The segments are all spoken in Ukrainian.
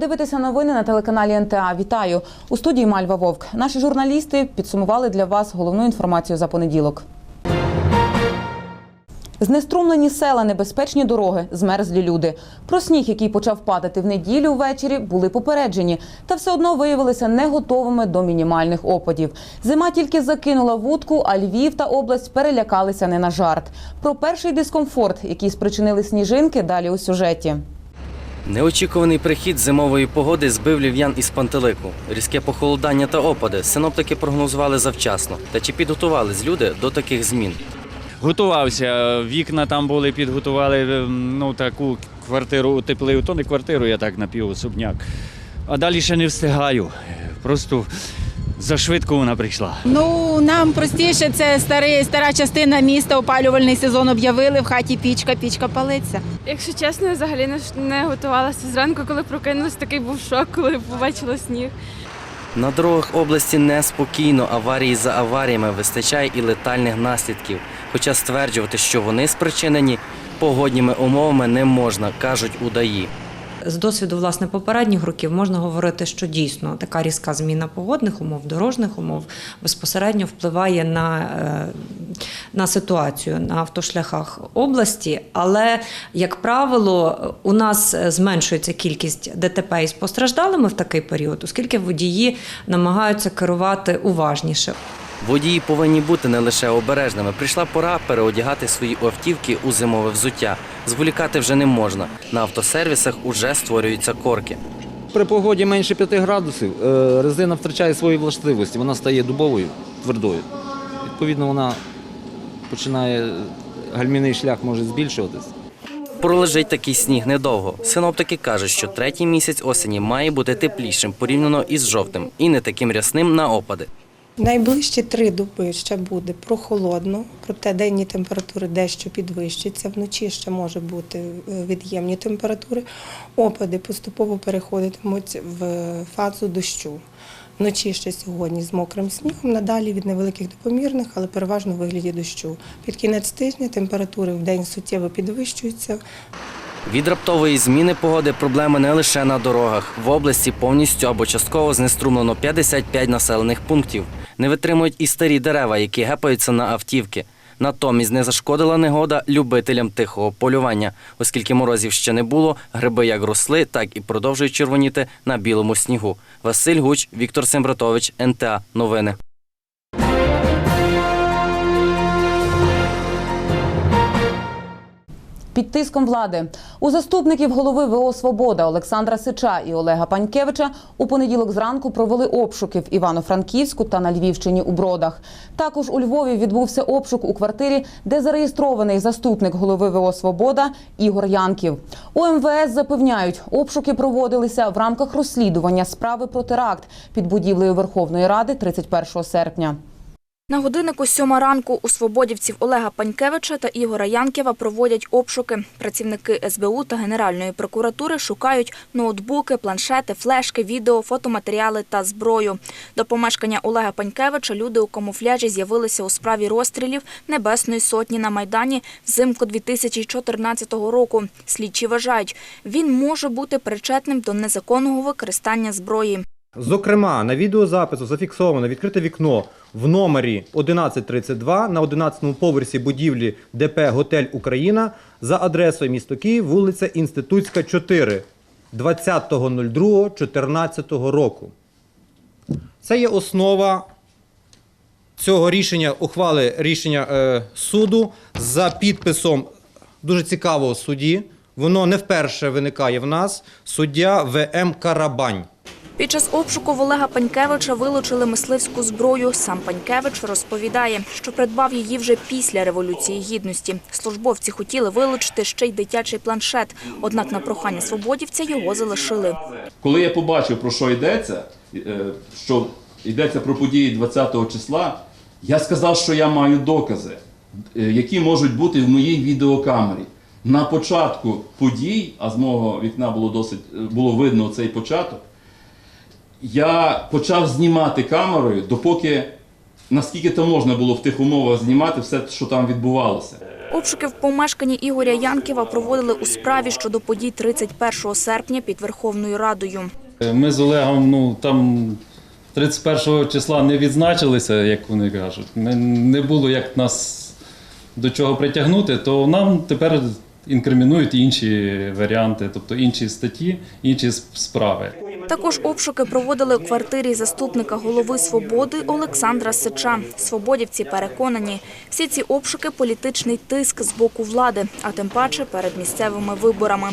дивитеся новини на телеканалі НТА. Вітаю у студії Мальва Вовк. Наші журналісти підсумували для вас головну інформацію за понеділок. Знеструмлені села, небезпечні дороги, змерзлі люди. Про сніг, який почав падати в неділю ввечері, були попереджені, та все одно виявилися не готовими до мінімальних опадів. Зима тільки закинула вудку, а Львів та область перелякалися не на жарт. Про перший дискомфорт, який спричинили сніжинки, далі у сюжеті. Неочікуваний прихід зимової погоди збив лів'ян із пантелику. Різке похолодання та опади синоптики прогнозували завчасно. Та чи підготувались люди до таких змін? Готувався. Вікна там були, підготували ну, таку квартиру утеплив. То не квартиру, я так напівособняк. А далі ще не встигаю. Просто зашвидко вона прийшла. Ну нам простіше це старий, стара частина міста. Опалювальний сезон об'явили в хаті пічка, пічка палиться. Якщо чесно, я взагалі не, не готувалася зранку, коли прокинулась, такий був шок, коли побачила сніг. На дорогах області неспокійно, аварії за аваріями вистачає і летальних наслідків. Хоча стверджувати, що вони спричинені погодніми умовами не можна, кажуть у ДАІ. З досвіду власне попередніх років можна говорити, що дійсно така різка зміна погодних умов, дорожніх умов безпосередньо впливає на, е, на ситуацію на автошляхах області. Але, як правило, у нас зменшується кількість ДТП із постраждалими в такий період, оскільки водії намагаються керувати уважніше. Водії повинні бути не лише обережними. Прийшла пора переодягати свої автівки у зимове взуття. Зволікати вже не можна. На автосервісах уже створюються корки. При погоді менше 5 градусів е, резина втрачає свої властивості, вона стає дубовою, твердою. Відповідно, вона починає, гальмівний шлях може збільшуватись. Пролежить такий сніг недовго. Синоптики кажуть, що третій місяць осені має бути теплішим порівняно із жовтим і не таким рясним на опади. Найближчі три доби ще буде прохолодно, проте денні температури дещо підвищаться. Вночі ще може бути е, від'ємні температури. Опади поступово переходитимуть в фазу дощу. Вночі ще сьогодні з мокрим снігом, надалі від невеликих до помірних, але переважно в вигляді дощу. Під кінець тижня температури в день суттєво підвищуються. Від раптової зміни погоди проблеми не лише на дорогах. В області повністю або частково знеструмлено 55 населених пунктів. Не витримують і старі дерева, які гепаються на автівки. Натомість не зашкодила негода любителям тихого полювання, оскільки морозів ще не було, гриби як росли, так і продовжують червоніти на білому снігу. Василь Гуч, Віктор Сембратович, НТА. Новини. Під тиском влади у заступників голови ВО Свобода Олександра Сича і Олега Панькевича у понеділок зранку провели обшуки в Івано-Франківську та на Львівщині у Бродах. Також у Львові відбувся обшук у квартирі, де зареєстрований заступник голови ВО Свобода Ігор Янків. У МВС запевняють, обшуки проводилися в рамках розслідування справи про теракт під будівлею Верховної Ради 31 серпня. На годиннику сьома ранку у свободівців Олега Панькевича та Ігора Янкєва проводять обшуки. Працівники СБУ та Генеральної прокуратури шукають ноутбуки, планшети, флешки, відео, фотоматеріали та зброю. До помешкання Олега Панькевича люди у камуфляжі з'явилися у справі розстрілів Небесної сотні на Майдані взимку 2014 року. Слідчі вважають, він може бути причетним до незаконного використання зброї. Зокрема, на відеозапису зафіксовано відкрите вікно в номері 1132 на 11-му поверсі будівлі ДП Готель Україна за адресою місто Київ, вулиця Інститутська, 4, 20.02.14 року. Це є основа цього рішення, ухвали рішення е, суду за підписом дуже цікавого судді. Воно не вперше виникає в нас суддя ВМ Карабань. Під час обшуку в Олега Панькевича вилучили мисливську зброю. Сам Панькевич розповідає, що придбав її вже після Революції Гідності. Службовці хотіли вилучити ще й дитячий планшет, однак на прохання свободівця його залишили. Коли я побачив, про що йдеться, е, що йдеться про події 20-го числа, я сказав, що я маю докази, е, які можуть бути в моїй відеокамері. На початку подій, а з мого вікна було досить е, було видно цей початок, я почав знімати камерою, допоки наскільки то можна було в тих умовах знімати все, що там відбувалося. Обшуки в помешканні Ігоря Янківа проводили у справі щодо подій 31 серпня під Верховною Радою. Ми з Олегом ну, там 31 числа не відзначилися, як вони кажуть. Не, не було як нас до чого притягнути, то нам тепер інкримінують інші варіанти, тобто інші статті, інші справи. Також обшуки проводили у квартирі заступника голови «Свободи» Олександра Сича. Свободівці переконані, всі ці обшуки – політичний тиск з боку влади, а тим паче перед місцевими виборами.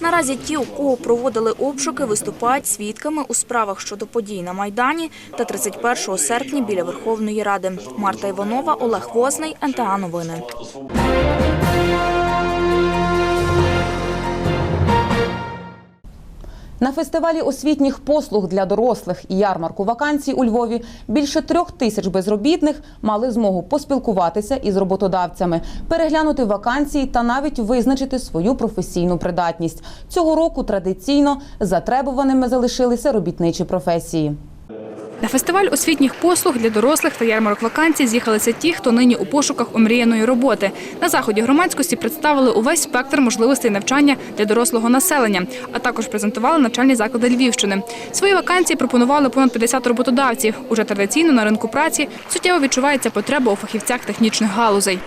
Наразі ті, у кого проводили обшуки, виступають свідками у справах щодо подій на Майдані та 31 серпня біля Верховної Ради. Марта Іванова, Олег Возний, НТА Новини. На фестивалі освітніх послуг для дорослих і ярмарку вакансій у Львові більше трьох тисяч безробітних мали змогу поспілкуватися із роботодавцями, переглянути вакансії та навіть визначити свою професійну придатність. Цього року традиційно затребуваними залишилися робітничі професії. На фестиваль освітніх послуг для дорослих та ярмарок вакансій з'їхалися ті, хто нині у пошуках омріяної роботи. На заході громадськості представили увесь спектр можливостей навчання для дорослого населення, а також презентували навчальні заклади Львівщини. Свої вакансії пропонували понад 50 роботодавців. Уже традиційно на ринку праці суттєво відчувається потреба у фахівцях технічних галузей.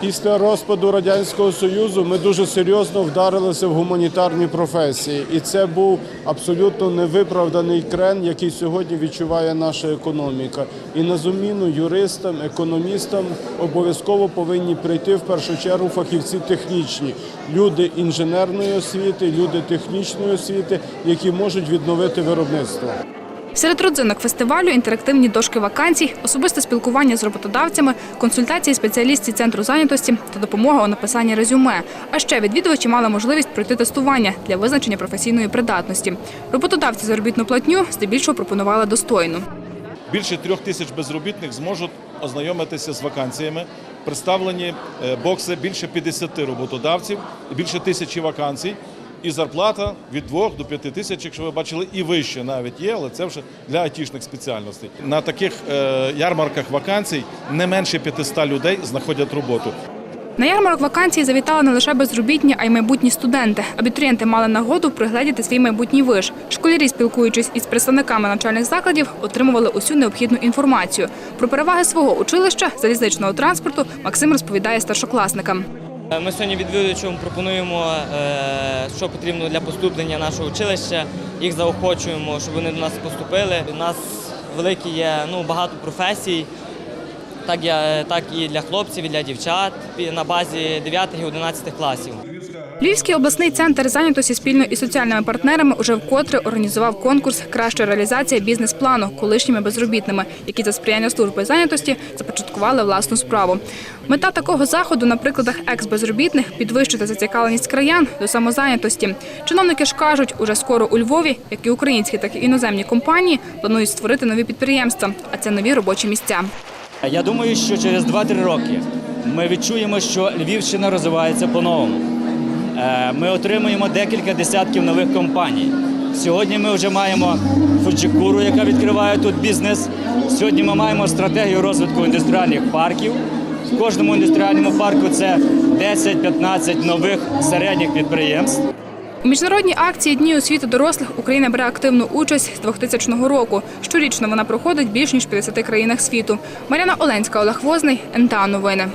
Після розпаду Радянського Союзу ми дуже серйозно вдарилися в гуманітарні професії. І це був абсолютно невиправданий крен, який сьогодні відчуває наша економіка. І на заміну юристам, економістам обов'язково повинні прийти в першу чергу фахівці технічні, люди інженерної освіти, люди технічної освіти, які можуть відновити виробництво. Серед родзинок фестивалю інтерактивні дошки вакансій, особисте спілкування з роботодавцями, консультації спеціалістів центру зайнятості та допомога у написанні резюме. А ще відвідувачі мали можливість пройти тестування для визначення професійної придатності. Роботодавці заробітну платню здебільшого пропонували достойну. Більше трьох тисяч безробітних зможуть ознайомитися з вакансіями. Представлені е, бокси більше 50 роботодавців, більше тисячі вакансій. І зарплата від 2 до 5 тисяч, якщо ви бачили, і вище навіть є, але це вже для айтішних спеціальностей. На таких е, ярмарках вакансій не менше 500 людей знаходять роботу. На ярмарок вакансій завітали не лише безробітні, а й майбутні студенти. Абітурієнти мали нагоду пригледіти свій майбутній виш. Школярі, спілкуючись із представниками навчальних закладів, отримували усю необхідну інформацію. Про переваги свого училища, залізничного транспорту Максим розповідає старшокласникам. Ми сьогодні відвідувачам пропонуємо, е, що потрібно для поступлення нашого училища. Їх заохочуємо, щоб вони до нас поступили. У нас великі є ну, багато професій, так, так і для хлопців, і для дівчат на базі 9 і 11 класів. Львівський обласний центр зайнятості спільно із соціальними партнерами уже вкотре організував конкурс Краща реалізація бізнес-плану колишніми безробітними, які за сприяння служби зайнятості започаткували власну справу. Мета такого заходу на прикладах екс-безробітних підвищити зацікавленість краян до самозайнятості. Чиновники ж кажуть, уже скоро у Львові, як і українські, так і іноземні компанії, планують створити нові підприємства, а це нові робочі місця. Я думаю, що через 2-3 роки ми відчуємо, що Львівщина розвивається по-новому. Е, Ми отримуємо декілька десятків нових компаній. Сьогодні ми вже маємо Фуджикуру, яка відкриває тут бізнес. Сьогодні ми маємо стратегію розвитку індустріальних парків. В кожному індустріальному парку це 10-15 нових середніх підприємств. У міжнародній акції Дні освіти дорослих Україна бере активну участь з 2000 року. Щорічно вона проходить більш ніж 50 країнах світу. Мар'яна Оленська, Олег Возний, НТА Новини.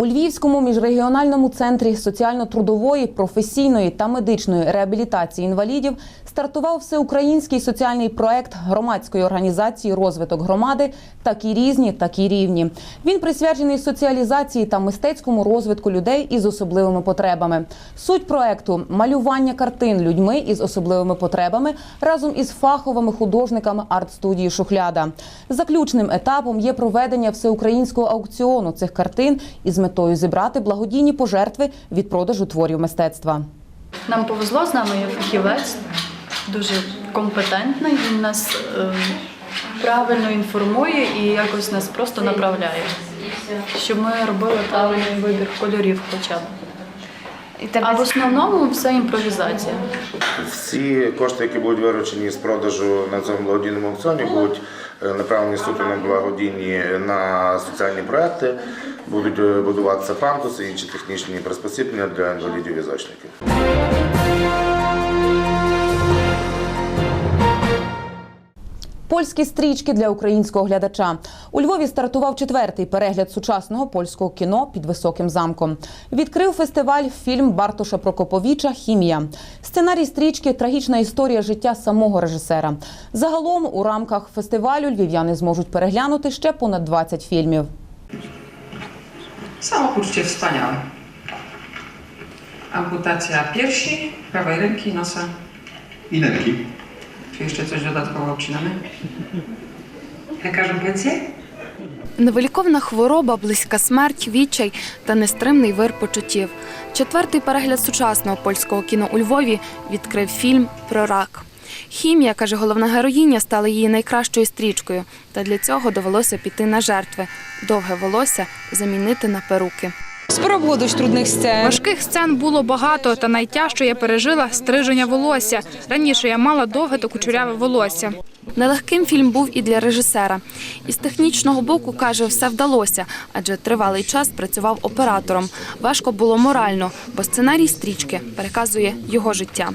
У Львівському міжрегіональному центрі соціально-трудової, професійної та медичної реабілітації інвалідів стартував всеукраїнський соціальний проект громадської організації розвиток громади такі різні, такі рівні. Він присвячений соціалізації та мистецькому розвитку людей із особливими потребами. Суть проекту малювання картин людьми із особливими потребами разом із фаховими художниками арт-студії Шухляда. Заключним етапом є проведення всеукраїнського аукціону цих картин із метою зібрати благодійні пожертви від продажу творів мистецтва. Нам повезло, з нами є фахівець, дуже компетентний. Він нас е, правильно інформує і якось нас просто направляє, щоб ми робили правильний вибір кольорів хоча б. А в основному все імпровізація. Всі кошти, які будуть виручені з продажу на цьому благодійному аукціоні, будуть е, направлені суто на благодійні на соціальні проекти, будуть е, будуватися пандуси і інші технічні приспосіблення для інвалідів візочників. Польські стрічки для українського глядача у Львові стартував четвертий перегляд сучасного польського кіно під високим замком. Відкрив фестиваль фільм Бартоша Прокоповіча Хімія. Сценарій стрічки трагічна історія життя самого режисера. Загалом у рамках фестивалю львів'яни зможуть переглянути ще понад 20 фільмів. Samopoczucie wspaniałe. Amputacja piersi, prawej ręki, nosa. I nerki. Czy jeszcze coś dodatkowo obcinamy? Lekarzem pensję? Невиліковна хвороба, близька смерть, відчай та нестримний вир почуттів. Четвертий перегляд сучасного польського кіно у Львові відкрив фільм про рак. Хімія, каже головна героїня, стала її найкращою стрічкою. Та для цього довелося піти на жертви. Довге волосся замінити на перуки. Спробувала дуже трудних сцен. Важких сцен було багато, та найтяжче я пережила стриження волосся. Раніше я мала довге та кучеряве волосся. Нелегким фільм був і для режисера. Із технічного боку каже, все вдалося, адже тривалий час працював оператором. Важко було морально, бо сценарій стрічки переказує його життя.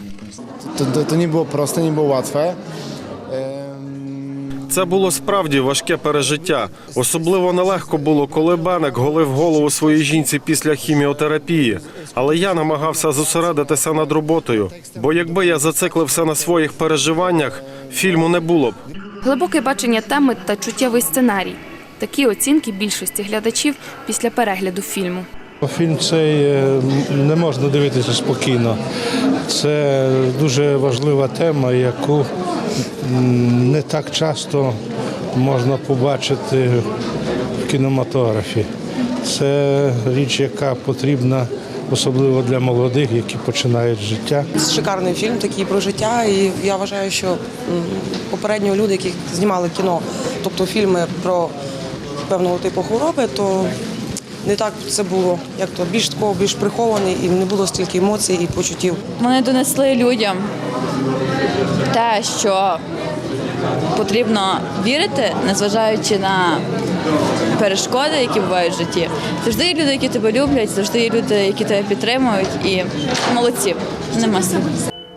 To, to, to nie było proste, nie było łatwe. Це було справді важке пережиття. Особливо нелегко було, коли Бенек голив голову своїй жінці після хіміотерапії. Але я намагався зосередитися над роботою. Бо якби я зациклився на своїх переживаннях, фільму не було б. Глибоке бачення теми та чуттєвий сценарій. Такі оцінки більшості глядачів після перегляду фільму. Фільм цей е, не можна дивитися спокійно. Це дуже важлива тема, яку не так часто можна побачити в кінематографі. Це річ, яка потрібна особливо для молодих, які починають життя. Шикарний фільм такий про життя, і я вважаю, що попередньо люди, які знімали кіно, тобто фільми про певного типу хвороби, то не так це було, як то більш такого, більш прихований, і не було стільки емоцій і почуттів. Вони донесли людям те, що потрібно вірити, незважаючи на перешкоди, які бувають в житті. Завжди є люди, які тебе люблять, завжди є люди, які тебе підтримують, і молодці. Нема слів.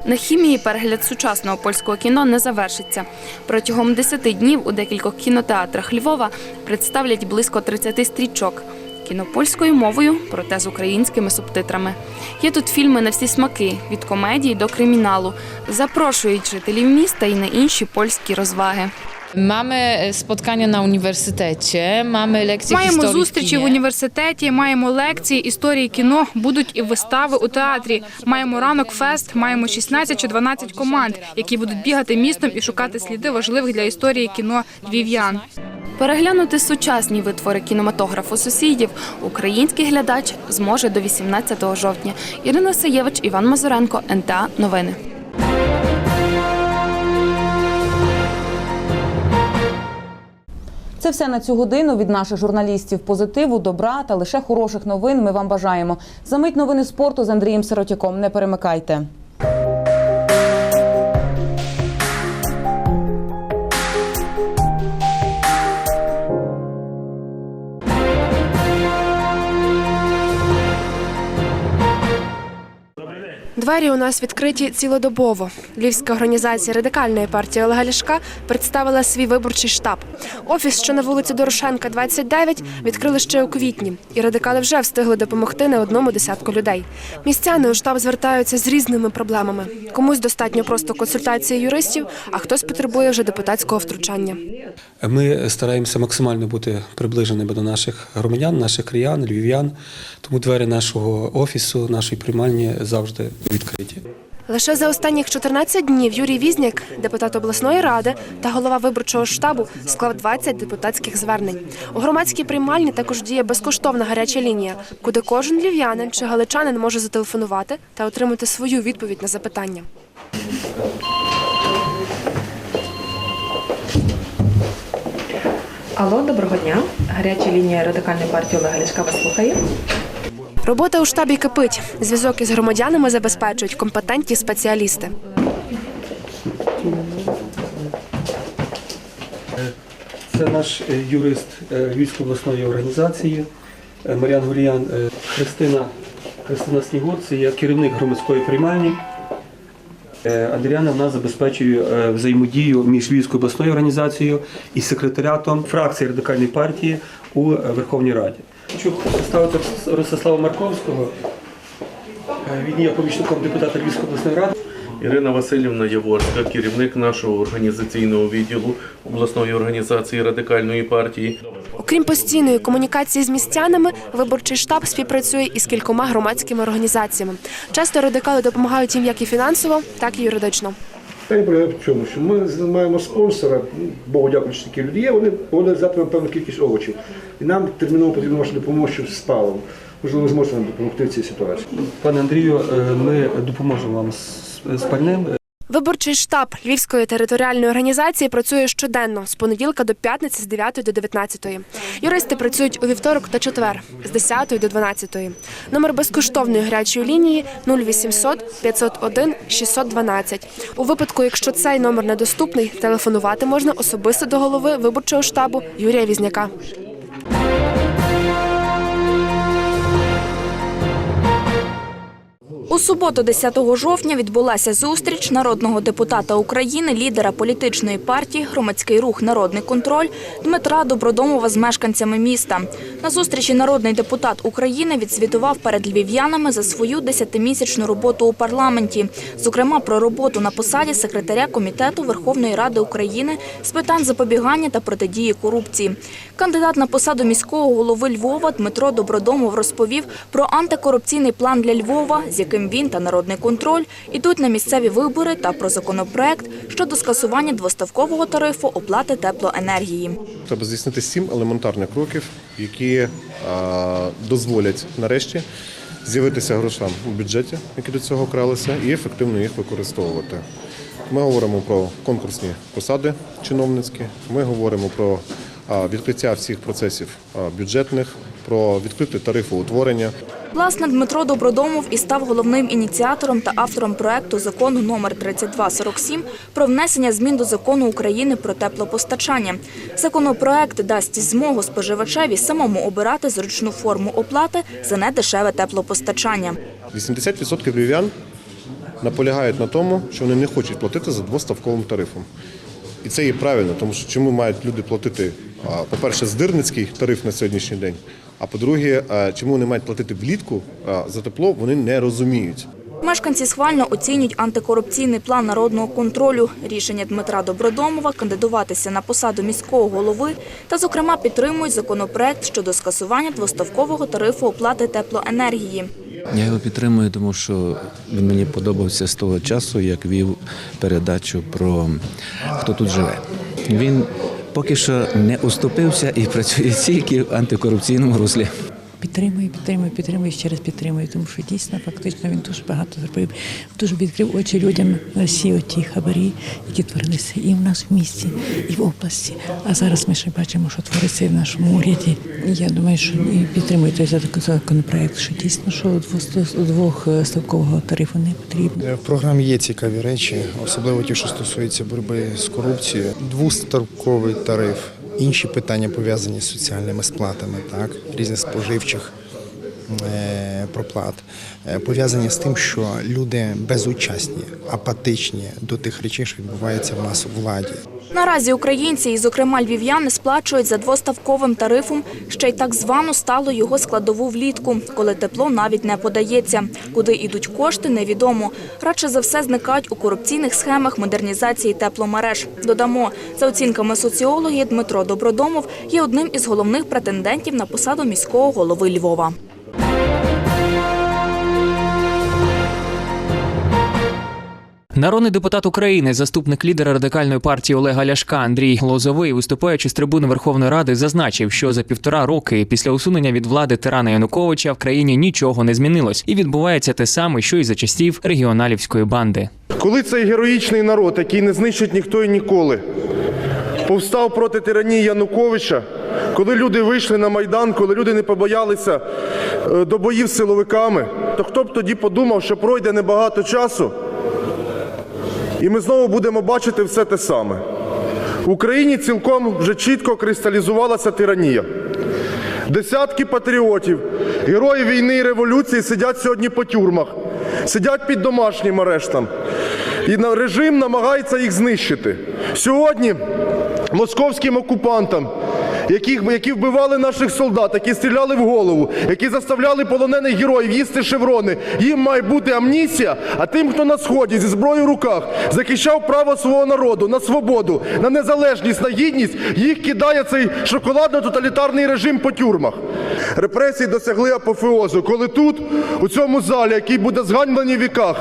На хімії перегляд сучасного польського кіно не завершиться. Протягом 10 днів у декількох кінотеатрах Львова представлять близько 30 стрічок. Кіно польською мовою, проте з українськими субтитрами. Є тут фільми на всі смаки від комедії до криміналу. Запрошують жителів міста і на інші польські розваги. Mamy spotkania na uniwersytecie, mamy lekcje Маємо historii зустрічі в kinie. університеті, маємо лекції історії кіно, будуть і вистави у театрі. Маємо ранок фест, маємо 16 чи 12 команд, які будуть бігати містом і шукати сліди важливих для історії кіно львів'ян. Переглянути сучасні витвори кінематографу сусідів український глядач зможе до 18 жовтня. Ірина Саєвич, Іван Мазуренко, НТА Новини. Це все на цю годину від наших журналістів. Позитиву, добра та лише хороших новин. Ми вам бажаємо. Замить новини спорту з Андрієм Сиротяком. Не перемикайте. Двері у нас відкриті цілодобово. Львівська організація радикальної партії Олега Ляшка представила свій виборчий штаб. Офіс, що на вулиці Дорошенка, 29, відкрили ще у квітні, і радикали вже встигли допомогти не одному десятку людей. Містяни у штаб звертаються з різними проблемами. Комусь достатньо просто консультації юристів, а хтось потребує вже депутатського втручання. Ми стараємося максимально бути приближеними до наших громадян, наших краян, львів'ян. Тому двері нашого офісу, нашої приймальні завжди відкриті. Лише за останніх 14 днів Юрій Візняк, депутат обласної ради та голова виборчого штабу, склав 20 депутатських звернень. У громадській приймальні також діє безкоштовна гаряча лінія, куди кожен львів'янин чи галичанин може зателефонувати та отримати свою відповідь на запитання. Алло, доброго дня. Гаряча лінія радикальної партії Олега Ляшка вас слухає. Робота у штабі кипить. Зв'язок із громадянами забезпечують компетентні спеціалісти. Це наш е, юрист е, Львівської обласної організації е, Мар'ян Гуріян, Христина, Христина Снігур, це є керівник громадської приймальні. Адріана в нас забезпечує взаємодію між Львівською обласною організацією і секретаріатом фракції радикальної партії у Верховній Раді. Хочу представити Ростислава Марковського. Е, Він є помічником депутата Львівської обласної ради. Ірина Васильівна Яворська, керівник нашого організаційного відділу обласної організації радикальної партії. Окрім постійної комунікації з містянами, виборчий штаб співпрацює із кількома громадськими організаціями. Часто радикали допомагають їм як і фінансово, так і юридично. Полягає в чому, що ми маємо спонсора, ну, Богу дякуючи, такі люди є, вони вони взяти певну кількість овочів. І нам терміново потрібна ваша допомога щоб з паливом. Можливо, ви зможете нам допомогти в цій ситуації. Пане Андрію, е, ми допоможемо вам з- з пальним. Виборчий штаб Львівської територіальної організації працює щоденно з понеділка до п'ятниці з 9 до 19. Юристи працюють у вівторок та четвер з 10 до 12. Номер безкоштовної гарячої лінії 0800 501 612. У випадку, якщо цей номер недоступний, телефонувати можна особисто до голови виборчого штабу Юрія Візняка. У суботу, 10 жовтня, відбулася зустріч народного депутата України, лідера політичної партії Громадський рух Народний контроль Дмитра Добродомова з мешканцями міста. На зустрічі народний депутат України відзвітував перед львів'янами за свою десятимісячну роботу у парламенті, зокрема про роботу на посаді секретаря комітету Верховної Ради України з питань запобігання та протидії корупції. Кандидат на посаду міського голови Львова Дмитро Добродомов розповів про антикорупційний план для Львова, з яким він та народний контроль ідуть на місцеві вибори та про законопроект щодо скасування двоставкового тарифу оплати теплоенергії. Треба здійснити сім елементарних кроків, які е, дозволять нарешті з'явитися грошам у бюджеті, які до цього кралися, і ефективно їх використовувати. Ми говоримо про конкурсні посади чиновницькі, ми говоримо про відкриття всіх процесів бюджетних, про відкрите тарифоутворення. Власне, Дмитро Добродомов і став головним ініціатором та автором проекту закону номер 3247 про внесення змін до закону України про теплопостачання. Законопроект дасть змогу споживачеві самому обирати зручну форму оплати за недешеве теплопостачання. 80% львів'ян наполягають на тому, що вони не хочуть платити за двоставковим тарифом. І це є правильно, тому що чому мають люди платити, по-перше, здирницький тариф на сьогоднішній день, а по-друге, чому вони мають платити влітку за тепло, вони не розуміють. Мешканці схвально оцінюють антикорупційний план народного контролю, рішення Дмитра Добродомова кандидуватися на посаду міського голови та, зокрема, підтримують законопроект щодо скасування двоставкового тарифу оплати теплоенергії. Я його підтримую, тому що він мені подобався з того часу, як вів передачу про хто тут живе. Він поки що не уступився і працює тільки в антикорупційному руслі. Підтримую, підтримую, підтримую, ще раз підтримую, тому що дійсно фактично він дуже багато зробив, дуже відкрив очі людям на всі оті хабарі, які творилися і в нас в місті, і в області. А зараз ми ще бачимо, що твориться і в нашому уряді. Я думаю, що і підтримую той законопроект, що дійсно що двост- двохставкового тарифу не потрібно. В програмі є цікаві речі, особливо ті, що стосуються боротьби з корупцією. Двоставковий тариф, інші питання пов'язані з соціальними сплатами, так, різних споживчих проплат, е, пов'язані з тим, що люди безучасні, апатичні до тих речей, що відбуваються в нас у владі. Наразі українці, і зокрема львів'яни, сплачують за двоставковим тарифом ще й так звану сталу його складову влітку, коли тепло навіть не подається. Куди йдуть кошти, невідомо. Радше за все зникають у корупційних схемах модернізації тепломереж. Додамо, за оцінками соціології, Дмитро Добродомов є одним із головних претендентів на посаду міського голови Львова. Народний депутат України, заступник лідера радикальної партії Олега Ляшка Андрій Лозовий, виступаючи з трибуни Верховної Ради, зазначив, що за півтора роки після усунення від влади тирана Януковича в країні нічого не змінилось, і відбувається те саме, що й за часів регіоналівської банди. Коли цей героїчний народ, який не знищить ніхто і ніколи, повстав проти тиранії Януковича, коли люди вийшли на Майдан, коли люди не побоялися е, до боїв з силовиками, то хто б тоді подумав, що пройде небагато часу, і ми знову будемо бачити все те саме. В Україні цілком вже чітко кристалізувалася тиранія. Десятки патріотів, героїв війни і революції сидять сьогодні по тюрмах, сидять під домашнім арештом. І режим намагається їх знищити. Сьогодні московським окупантам, яких, які вбивали наших солдат, які стріляли в голову, які заставляли полонених героїв їсти шеврони, їм має бути амністія, а тим, хто на сході зі зброєю в руках захищав право свого народу на свободу, на незалежність, на гідність, їх кидає цей шоколадно-тоталітарний режим по тюрмах. Репресії досягли апофеозу, коли тут, у цьому залі, який буде зганьблений в віках,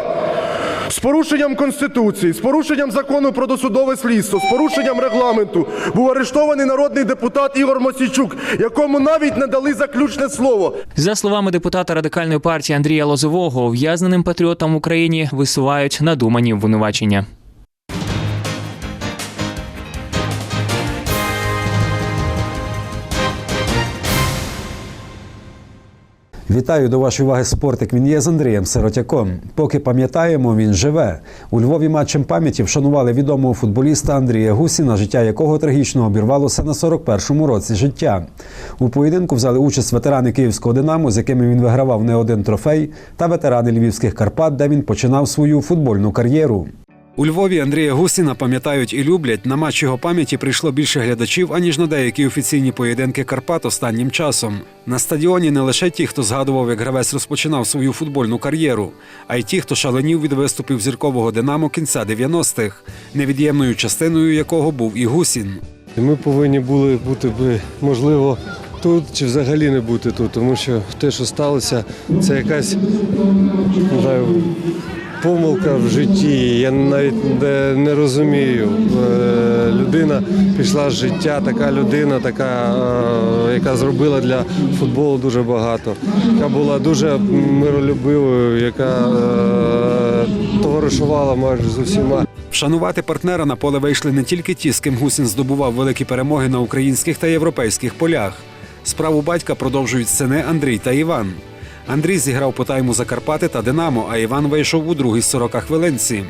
з порушенням Конституції, з порушенням закону про досудове слідство, з порушенням регламенту був арештований народний депутат Ігор Мосійчук, якому навіть не дали заключне слово. За словами депутата радикальної партії Андрія Лозового, ув'язненим патріотам в Україні висувають надумані обвинувачення. Вітаю до вашої уваги спортик. Він є з Андрієм Сиротяком. Поки пам'ятаємо, він живе. У Львові матчем пам'яті вшанували відомого футболіста Андрія Гусіна, життя якого трагічно обірвалося на 41-му році життя. У поєдинку взяли участь ветерани київського Динамо, з якими він вигравав не один трофей, та ветерани львівських Карпат, де він починав свою футбольну кар'єру. У Львові Андрія Гусіна пам'ятають і люблять. На матч його пам'яті прийшло більше глядачів, аніж на деякі офіційні поєдинки Карпат останнім часом. На стадіоні не лише ті, хто згадував, як гравець розпочинав свою футбольну кар'єру, а й ті, хто шаленів від виступів зіркового Динамо кінця 90-х, невід'ємною частиною якого був і Гусін. Ми повинні були бути би, можливо, тут чи взагалі не бути тут, тому що те, що сталося, це якась не знаю, помилка в житті. Я навіть не, розумію. Е, Людина пішла з життя, така людина, така, е, яка зробила для футболу дуже багато, яка була дуже миролюбивою, яка е, товаришувала майже з усіма. Вшанувати партнера на поле вийшли не тільки ті, з ким Гусін здобував великі перемоги на українських та європейських полях. Справу батька продовжують сини Андрій та Іван. Андрій зіграв по тайму за Карпати та Динамо, а Іван вийшов у другій 40 хвилинці.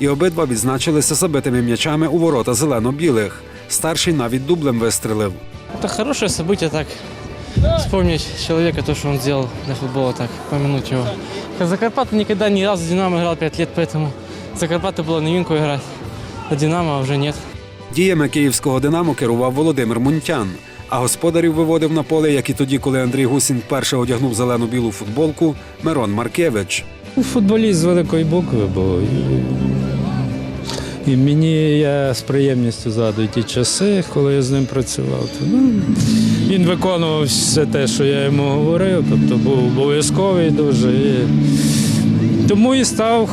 І обидва відзначилися забитими м'ячами у ворота зелено-білих. Старший навіть дублем вистрелив. Это хорошее событие так. Вспомнить человека, то, что он сделал для футбола, так, помянуть его. Как за Карпаты никогда ни разу в Динамо играл 5 лет, поэтому за Карпаты было новинку играть. А Динамо уже нет. Діями київського Динамо керував Володимир Мунтян, а господарів виводив на поле, як і тоді, коли Андрій Гусін вперше одягнув зелено-білу футболку, Мирон Маркевич. Футболіст з великої букви був. І мені я з приємністю згадую ті часи, коли я з ним працював. То, ну, він виконував все те, що я йому говорив, тобто був обов'язковий дуже. І тому і став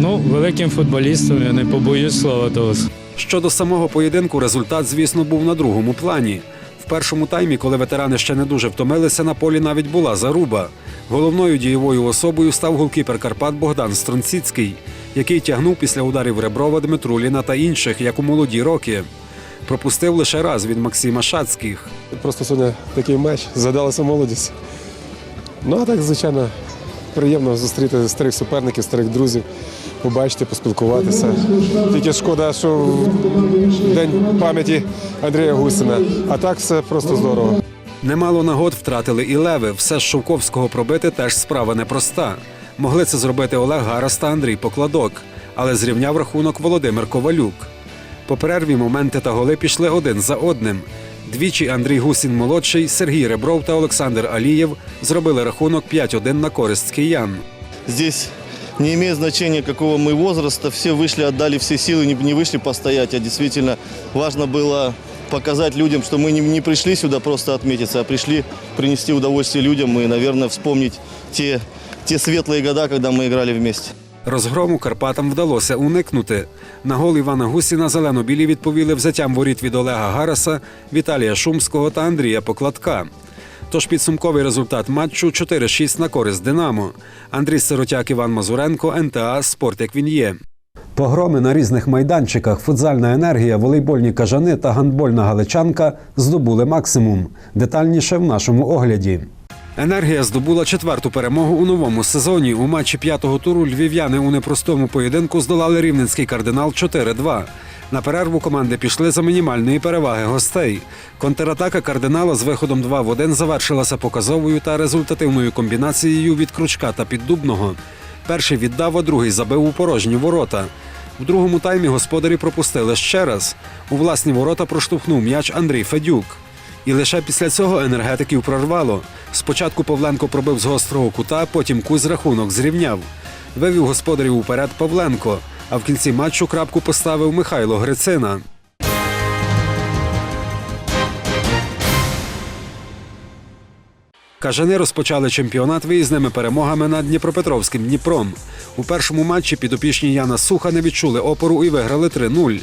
ну, великим футболістом, я не побоюсь слова того. Щодо самого поєдинку, результат, звісно, був на другому плані. В першому таймі, коли ветерани ще не дуже втомилися, на полі навіть була заруба. Головною дієвою особою став голкіпер Карпат Богдан Стронціцький, який тягнув після ударів Реброва, Дмитруліна та інших, як у молоді роки. Пропустив лише раз від Максима Шацьких. Просто сьогодні такий матч, згадалася молодість. Ну а так, звичайно, приємно зустріти старих суперників, старих друзів, побачити, поспілкуватися. Тільки шкода, що день пам'яті Андрія Гусина. А так все просто здорово. Немало нагод втратили і леви. Все з Шовковського пробити теж справа непроста. Могли це зробити Олег Гарас та Андрій Покладок, але зрівняв рахунок Володимир Ковалюк. По перерві моменти та голи пішли один за одним. Двічі Андрій Гусін молодший, Сергій Ребров та Олександр Алієв зробили рахунок 5-1 на користь киян. Здесь не имеет значения, какого мы возраста, все вышли, отдали все силы, не, не вышли постоять, а действительно важно было показать людям, что мы не, не пришли сюда просто отметиться, а пришли принести удовольствие людям и, наверное, вспомнить те, те светлые года, когда мы играли вместе. Розгрому Карпатам вдалося уникнути. На гол Івана Гусіна зелено-білі відповіли взяттям воріт від Олега Гараса, Віталія Шумського та Андрія Покладка. Тож підсумковий результат матчу 4-6 на користь Динамо. Андрій Сиротяк, Іван Мазуренко, НТА Спорт як він є. Погроми на різних майданчиках, футзальна енергія, волейбольні кажани та гандбольна галичанка здобули максимум. Детальніше в нашому огляді. Енергія здобула четверту перемогу у новому сезоні. У матчі п'ятого туру львів'яни у непростому поєдинку здолали рівненський кардинал 4-2. На перерву команди пішли за мінімальної переваги гостей. Контратака кардинала з виходом 2 в 1 завершилася показовою та результативною комбінацією від кручка та піддубного. Перший віддав, а другий забив у порожні ворота. В другому таймі господарі пропустили ще раз. У власні ворота проштовхнув м'яч Андрій Федюк. І лише після цього енергетиків прорвало. Спочатку Павленко пробив з гострого кута, потім Кузь рахунок зрівняв. Вивів господарів уперед Павленко, а в кінці матчу крапку поставив Михайло Грицина. Кажани розпочали чемпіонат виїзними перемогами над Дніпропетровським Дніпром. У першому матчі підопічні Яна Суха не відчули опору і виграли 3-0.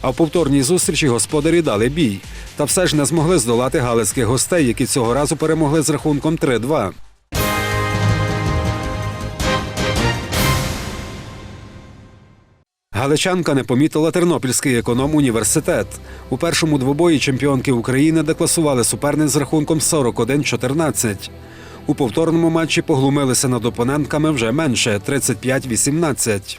А в повторній зустрічі господарі дали бій. Та все ж не змогли здолати галицьких гостей, які цього разу перемогли з рахунком 3-2. Галичанка не помітила Тернопільський економ університет. У першому двобої чемпіонки України декласували суперниць з рахунком 41-14. У повторному матчі поглумилися над опонентками вже менше 35-18.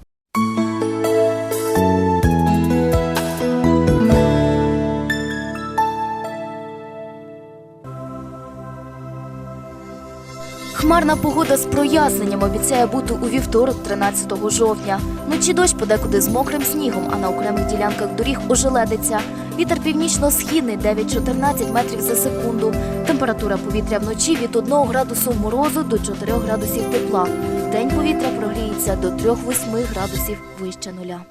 Хмарна погода з проясненням обіцяє бути у вівторок, 13 жовтня. Вночі дощ подекуди з мокрим снігом, а на окремих ділянках доріг ожеледиться. Вітер північно-східний 9-14 метрів за секунду. Температура повітря вночі від 1 градусу морозу до 4 градусів тепла. Вдень повітря прогріється до 3-8 градусів вище нуля.